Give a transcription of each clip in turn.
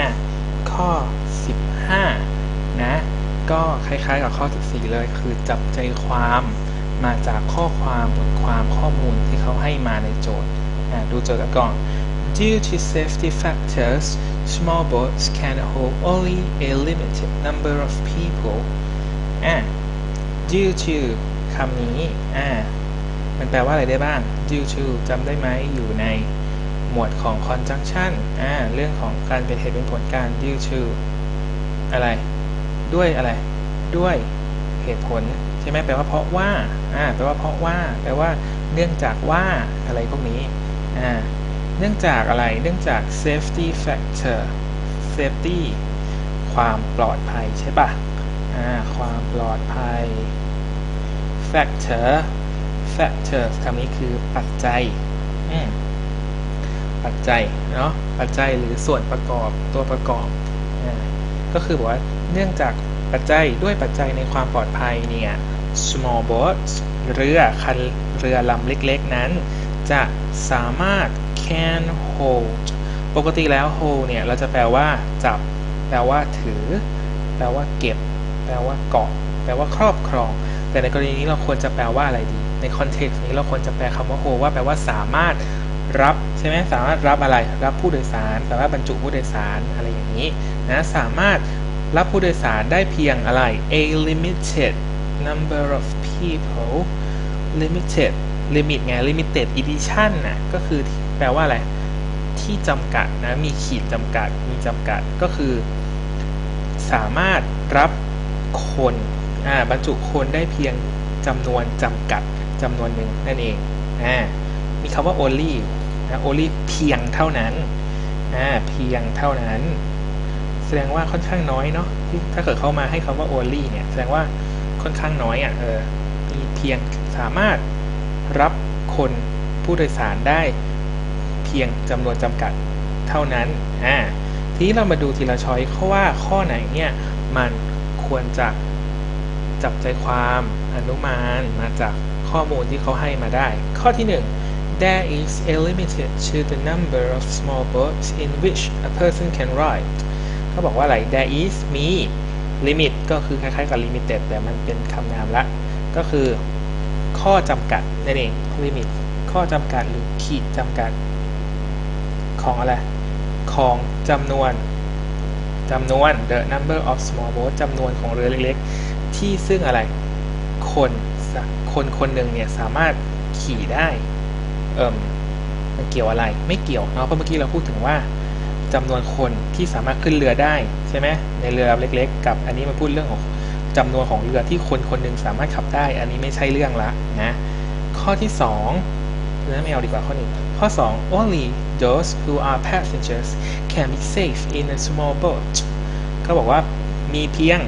อะข้อ 15 นะ ก็คล้ายๆกับข้อ 14 เลยคือจับใจความมาจากข้อความบทความข้อมูลที่เขาให้มาในโจทย์อะดูโจทย์กันก่อน Due to safety factors, small boats can hold only a limited number of people. อะ due to คำนี้อ่ามันแปลว่าอะไรได้บ้าง due to จำได้ไหมอยู่ใน หมวดของ conjunction อ่าเรื่องของการเป็นเหตุเป็นผลการ due to อะไร ด้วยอะไร ด้วยเหตุผลใช่ไหมแปลว่าเพราะว่าอ่าแปลว่าเพราะว่า แปลว่า เนื่องจากว่าอะไรพวกนี้อ่าเนื่องจากอะไร เนื่องจาก safety factor safety ความปลอดภัยใช่ปะอ่าความปลอดภัย factor factor คำนี้คือปัจจัย อืม ปัจจัยเนาะปัจจัยหรือส่วนประกอบตัวประกอบก็คือบอกว่าเนื่องจากปัจจัยด้วยปัจจัยในความปลอดภัยเนี่ย small boats เรือคันเรือลำเล็กๆนั้น จะสามารถ can hold ปกติแล้ว hold เนี่ย เราจะแปลว่าจับ แปลว่าถือ แปลว่าเก็บ แปลว่าเกาะ แปลว่าครอบครอง แต่ในกรณีนี้เราควรจะแปลว่าอะไรดี ในคอนเท็กซ์นี้เราควรจะแปลคำว่า hold ว่าแปลว่าสามารถ รับใช่ไหมสามารถรับอะไรรับผู้โดยสารแปลว่าบรรจุผู้โดยสารอะไรอย่างนี้นะสามารถรับผู้โดยสารได้เพียงอะไร a limited number of people limited limit ไง limited edition นะก็คือแปลว่าอะไร ที่จำกัดนะ มีขีดจำกัด มีจำกัด ก็คือ สามารถรับคนบรรจุคนได้เพียงจำนวนจำกัดจำนวนหนึ่งนั่นเองอมีคำว่า only นะ only เพียงเท่านั้นอ่าเพียงเท่านั้น แสดงว่าค่อนข้างน้อยเนาะถ้าเกิดเข้ามาให้คำว่า only เนี่ยแสดงว่าค่อนข้างน้อยอะเออมีเพียงสามารถรับคนผู้โดยสารได้เพียงจำนวนจำกัดเท่านั้นอ่าทีนี้เรามาดูทีละช้อยเพราะว่าข้อไหนเนี่ยมันควรจะจับใจความอนุมานมาจากข้อมูลที่เขาให้มาได้ ข้อที่ 1 there is a limit to the number of small boats in which a person can ride เขาบอกว่าอะไร there is มี limit ก็คือคล้ายๆกับ limited แต่มันเป็นคำนามละ ก็คือข้อจำกัดนั่นเอง limit ข้อจำกัดหรือขีดจำกัด ของอะไร ของจำนวนจำนวน the number of small boats จำนวนของเรือเล็กๆ ที่ซึ่งอะไร คน คนคนหนึ่งเนี่ยสามารถขี่ได้ เอิมมันเกี่ยวอะไร ไม่เกี่ยวเนาะเพราะเมื่อกี้เราพูดถึงว่าจำนวนคนที่สามารถขึ้นเรือได้ใช่ไหมในเรือเล็ก ๆ กับอันนี้มาพูดเรื่องของจำนวนของเรือที่คนคนหนึ่งสามารถขับได้ อันนี้ไม่ใช่เรื่องละนะข้อที่2เรื่องไม่เอาดีกว่าข้อหนึ่งข้อ 2 only those who are passengers can be safe in a small boat เขาบอกว่ามีเพียง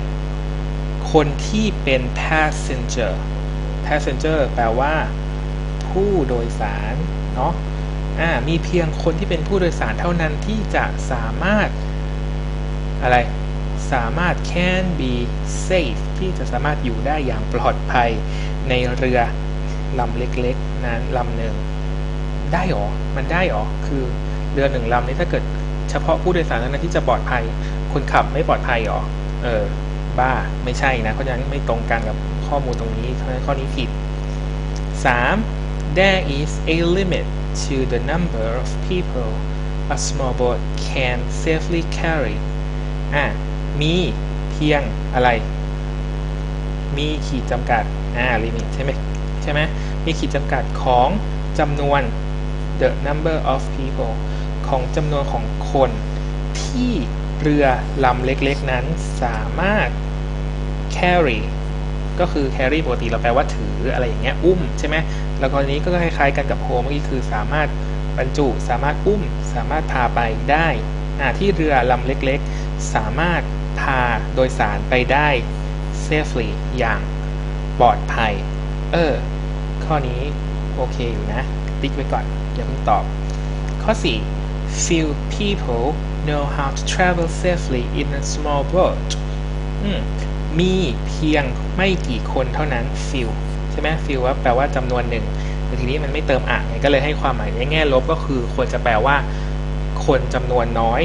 คนที่เป็น passenger passenger แปลว่า ผู้โดยสารเนาะอ่ามีเพียงคนที่เป็นผู้โดยสารเท่านั้นที่จะสามารถอะไรสามารถ can be safe ที่จะสามารถอยู่ได้อย่างปลอดภัยในเรือลำเล็กๆนั้นลำหนึ่งได้หรอ มันได้หรอ คือเรือหนึ่งลำนี้ถ้าเกิดเฉพาะผู้โดยสารเท่านั้นที่จะปลอดภัย คนขับไม่ปลอดภัยหรอ เออ บ้า ไม่ใช่นะ เพราะฉะนั้นไม่ตรงกันกับข้อมูลตรงนี้เพราะฉะนั้นข้อนี้ผิด 3. There is a limit to the number of people a small boat can safely carry อะมีเพียงอะไร มีขีดจำกัด อ่า limit ใช่ไหมใช่ไหมมีขีดจำกัดของจำนวน the number of people ของจำนวนของคน ที่เรือลำเล็กๆนั้นสามารถ carry ก็คือ carry ปกติเราแปลว่าถืออะไรอย่างเงี้ยอุ้มใช่ไหมแล้วกรณีก็คล้ายๆกันกับ hold เมื่อกี้คือสามารถบรรจุสามารถอุ้ม สามารถพาไปได้ที่เรือลำเล็กๆ สามารถพาโดยสารไปได้ safely อย่างปลอดภัย เออ ข้อนี้โอเคอยู่นะ ติ๊กไว้ก่อน อย่าเพิ่งตอบ ข้อ 4 few people know how to travel safely in a small boat มี มีเพียงไม่กี่คนเท่านั้น few ใช่ไหม few ว่าแปลว่าจำนวนหนึ่งแต่ทีนี้มันไม่เติมอ่างก็เลยให้ความหมายในแง่ลบก็คือควรจะแปลว่า คนจำนวนน้อย